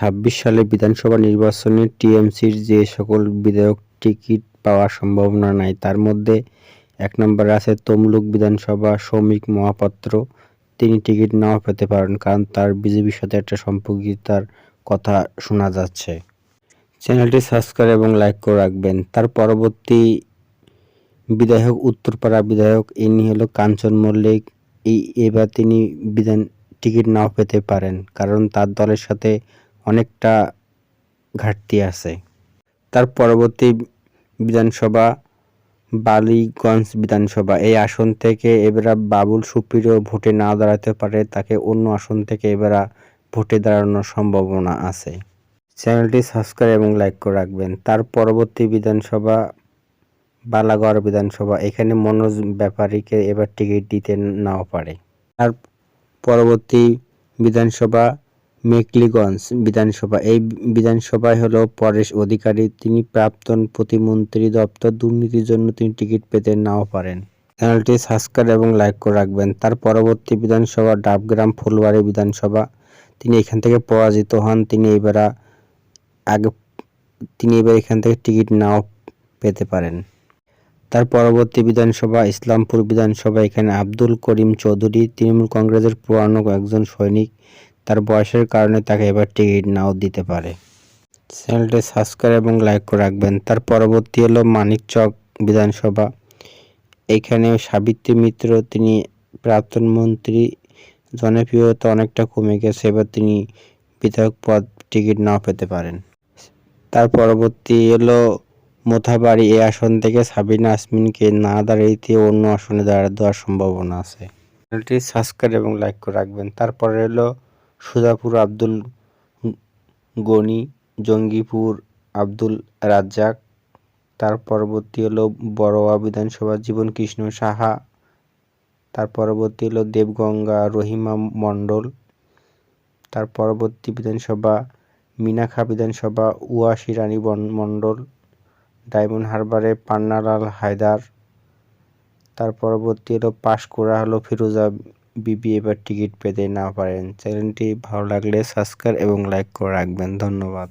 ছাব্বিশ সালে বিধানসভা নির্বাচনে টিএমসির যে সকল বিধায়ক টিকিট পাওয়ার সম্ভাবনা নাই, তার মধ্যে এক নম্বরে আছে তমলুক বিধানসভা শ্রমিক মহাপাত্র। তিনি টিকিট নাও পেতে পারেন, কারণ তার বিজেপির সাথে একটা সম্পর্কিতার কথা শোনা যাচ্ছে। চ্যানেলটি সাবস্ক্রাইব এবং লাইক করে রাখবেন। তার পরবর্তী বিধায়ক, উত্তরপাড়া বিধায়ক ইনি হলো কাঞ্চন মল্লিক। এই, এবার তিনি বিধান, টিকিট নাও পেতে পারেন, কারণ তার দলের সাথে অনেকটা ঘাটতি আছে। তার পরবর্তী বিধানসভা বালিগঞ্জ বিধানসভা। এই আসন থেকে এবারা বাবুল সুপ্রিয় ভোটে না দাঁড়াতে পারে, তাকে অন্য আসন থেকে এবারা ভোটে দাঁড়ানোর সম্ভাবনা আছে। চ্যানেলটি সাবস্ক্রাইব এবং লাইক করে রাখবেন। তার পরবর্তী বিধানসভা বালাগড় বিধানসভা। এখানে মনোজ ব্যাপারীকে এবার টিকিট দিতে নাও পারে। তার পরবর্তী বিধানসভা মেকলিগঞ্জ বিধানসভা। এই বিধানসভায় হলো পরেশ অধিকারী, তিনি প্রাক্তন প্রতিমন্ত্রী দপ্তর, দুর্নীতির জন্য তিনি টিকিট পেতে নাও পারেন। চ্যানেলটি সাবস্ক্রাইব এবং লাইক করে রাখবেন। তার পরবর্তী বিধানসভা ডাবগ্রাম ফুলবাড়ি বিধানসভা। তিনি এখান থেকে পরাজিত হন। তিনি এবার আগে তিনি এবার এখান থেকে টিকিট নাও পেতে পারেন। তার পরবর্তী বিধানসভা ইসলামপুর বিধানসভা। এখানে আব্দুল করিম চৌধুরী, তৃণমূল কংগ্রেসের পুরানো একজন সৈনিক। তার বয়সের কারণে তাকে এবার টিকিট নাও দিতে পারে। চ্যানেলটি সাবস্ক্রাইব এবং লাইক করে রাখবেন। তার পরবর্তী হলো মানিকচক বিধানসভা। এখানে সাবিত্রী মিত্র, তিনি প্রাক্তন মন্ত্রী। জনপ্রিয়তা অনেকটা কমে গেছে, এবার তিনি বিধায়ক পদ টিকিট নাও পেতে পারেন। তার পরবর্তী হলো মোথাবাড়ি। এই আসন থেকে সাবিনা আসমিনকে না দাঁড়িয়ে অন্য আসনে দাঁড়া দেওয়ার সম্ভাবনা আছে। চ্যানেলটি সাবস্ক্রাইব এবং লাইক করে রাখবেন। তারপরে হলো সুজাপুর আব্দুল গনি, জঙ্গিপুর আব্দুল রাজ্জাক, তার পরবর্তী হলো বড়োয়া বিধানসভা জীবন কৃষ্ণ সাহা, তার পরবর্তী হলো দেবগঙ্গা রহিমা মণ্ডল, তার পরবর্তী বিধানসভা মিনাখা বিধানসভা উয়াশি রানী মণ্ডল, ডায়মন্ড হারবারে পান্নালাল হায়দার, তার পরবর্তী হলো পাশ করা হলো ফিরোজা বিবি এবার টিকিট পেতে না পারেন। চ্যানেলটি ভালো লাগলে সাবস্ক্রাইব এবং লাইক করে রাখবেন। ধন্যবাদ।